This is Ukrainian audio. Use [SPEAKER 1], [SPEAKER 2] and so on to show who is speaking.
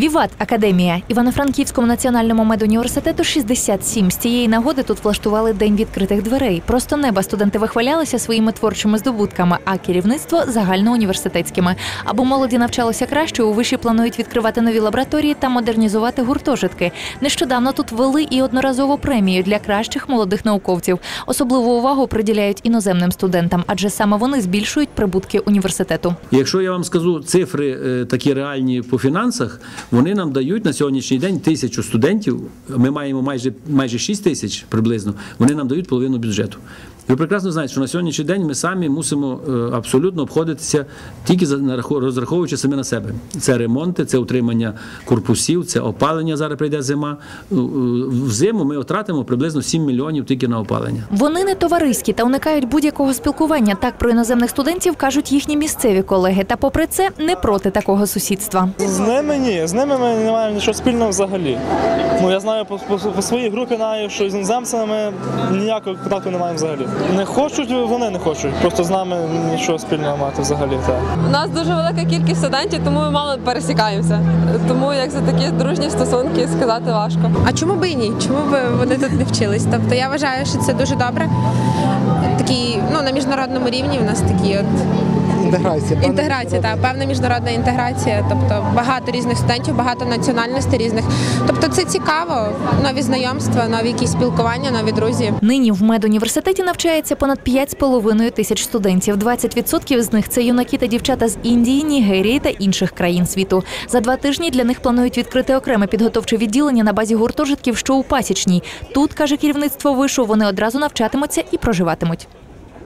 [SPEAKER 1] Віват Академія Івано-Франківському національному медуніверситету 67. З цієї нагоди тут влаштували день відкритих дверей. Просто неба студенти вихвалялися своїми творчими здобутками, а керівництво загальноуніверситетськими. Аби молоді навчалося краще, у виші планують відкривати нові лабораторії та модернізувати гуртожитки. Нещодавно тут ввели і одноразову премію для кращих молодих науковців. Особливу увагу приділяють іноземним студентам, адже саме вони збільшують прибутки університету.
[SPEAKER 2] Якщо я вам скажу цифри е, такі реальні по фінансах, вони нам дають на сьогоднішній день тисячу студентів. Ми маємо майже майже 6 тисяч приблизно. Вони нам дають половину бюджету. Ви прекрасно знаєте, що на сьогоднішній день ми самі мусимо е, абсолютно обходитися тільки розраховуючи самі на себе. Це ремонти, це утримання корпусів, це опалення. Зараз прийде зима. Е, е, В зиму ми втратимо приблизно 7 мільйонів тільки на опалення.
[SPEAKER 1] Вони не товариські та уникають будь-якого спілкування. Так про іноземних студентів кажуть їхні місцеві колеги. Та попри це не проти такого сусідства.
[SPEAKER 3] З ними ні, з ними ми не маємо нічого спільного взагалі. Ну я знаю по, по, по своїй групі знаю, що з іноземцями ми ніякого контакту не маємо взагалі. Не хочуть, вони не хочуть. Просто з нами нічого спільного мати взагалі. Так.
[SPEAKER 4] У нас дуже велика кількість студентів, тому ми мало пересікаємося. Тому як за такі дружні стосунки сказати важко.
[SPEAKER 5] А чому би і ні? Чому б вони тут не вчились? Тобто я вважаю, що це дуже добре. Такі, ну на міжнародному рівні в нас такі от
[SPEAKER 6] Інтеграція.
[SPEAKER 5] інтеграція, та певна міжнародна інтеграція, тобто багато різних студентів, багато національностей різних. Тобто це цікаво, нові знайомства, нові якісь спілкування, нові друзі.
[SPEAKER 1] Нині в медуніверситеті навчається понад 5,5 тисяч студентів. 20% з них це юнаки та дівчата з Індії, Нігерії та інших країн світу. За два тижні для них планують відкрити окреме підготовче відділення на базі гуртожитків, що у Пасічній. Тут каже керівництво вишу, вони одразу навчатимуться і проживатимуть.